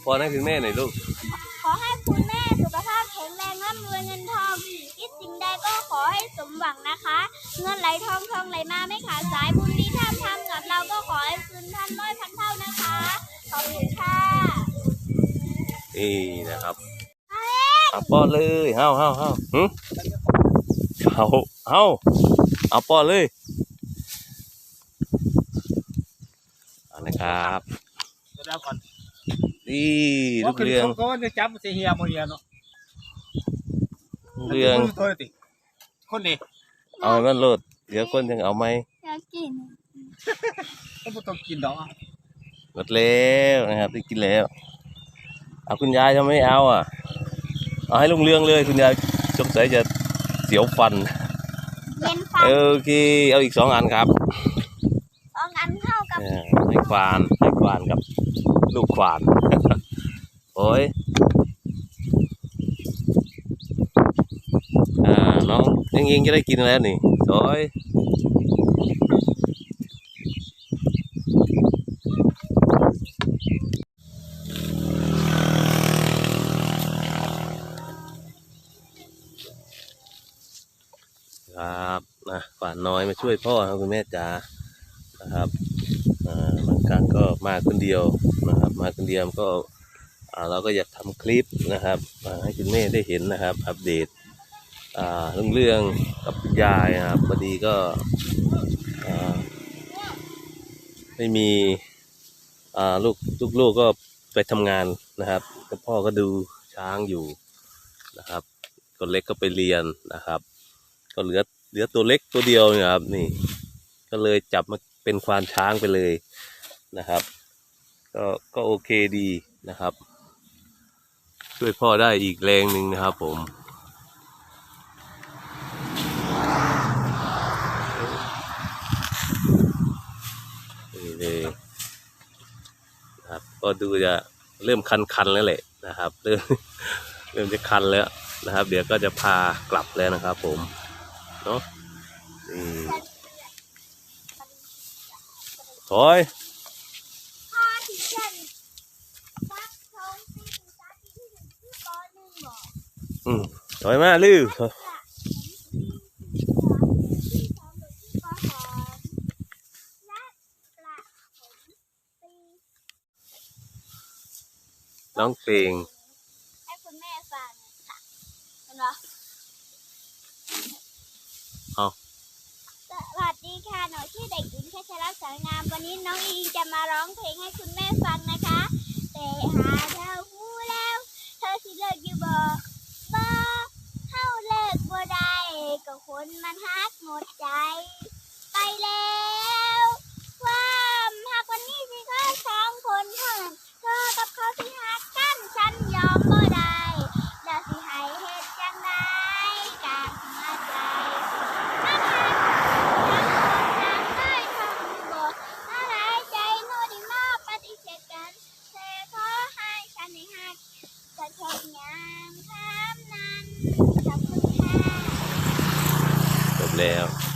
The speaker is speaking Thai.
อวยพรให้คุณแม่หน่อยลูก ขอให้คุณแม่สุขภาพแข็งแรงร่ำรวยเงินทองคิดสิ่งใดก็ขอให้สมหวังนะคะ เงินไหลทองทองไหลมาไม่ขาดสายบุญที่ท่านทำกับเราก็ขอให้คืนท่านร้อยพันเท่านะคะ ขอบคุณค่ะนี่นะครับเอาป้อนเลยเฮาเฮาเฮาหึเอาเอาเอาป้อนเลยเอานะครับเดี๋ยวก่อน นี่ลูกเรืองก็จะจับเสียเฮียโมเฮียเนาะลูกเรืองตัวติคนนี้เอาให้มันโลดเดี๋ยวคนยังเอาไหมอยากกินก็ไม่ต้องกินดอกหมดแล้วนะครับได้กินแล้วเอาคุณยายจะไม่เอาอะเอาให้ลุงเรืองเลยคุณยายสงสัยจะเสียวฟันเย็นฟันโอเคเอาอีกสองอันครับสองอันเท่ากับเออให้ควานให้ควานกับลูกควาน โอ้ยอน้องยังยิงจะได้กินแล้วนี่โอ้ยครับนะควานน้อยมาช่วยพ่อครับคุณแม่จ๋านะครับ อ่าบางครั้งก็มาคนเดียวนะครับ มาคนเดียวก็เราก็อยากทำคลิปนะครับให้คุณแม่ได้เห็นนะครับ อัปเดตเรื่องเรื่องกับคุณยายนะครับพอดีก็ไม่มีลูกลูกลูกก็ไปทำงานนะครับพ่อก็ดูช้างอยู่นะครับคนเล็กก็ไปเรียนนะครับ ก็เหลือเหลือตัวเล็กตัวเดียวนี่ยครับนี่ ก็เลยจับมา เป็นควานช้างไปเลยนะครับ ก็ก็โอเคดีนะครับ ช่วยพ่อได้อีกแรงหนึ่งนะครับผมนี่เลยนะครับก็ดูจะเริ่มคันๆแล้วแหละนะครับเริ่มเริ่มจะคันแล้วนะครับ เดี๋ยวก็จะพากลับแล้วนะครับผม เนาะนี่ ถอยพ่อที่เช่นซักทองซีถึงซักที่หนึ่งที่ปหนึ่งบอกอืมถอยมาลื้อถอยร้องเพลง ให้คุณแม่ฟังค่ะเห็นปะ เอา สวัสดีค่ะ หนู ชื่อเด็กหญิงแคชรัตน์สางาม วันนี้น้องอิงจะมาร้องเพลงให้คุณแม่ฟังนะคะ แต่หาเธอหูแล้ว เธอสิเลิกอยู่บ่บ่เฮาเลิกบ่ได้ก็คนมันฮักหมดใจ ไปแล้ว Yeah.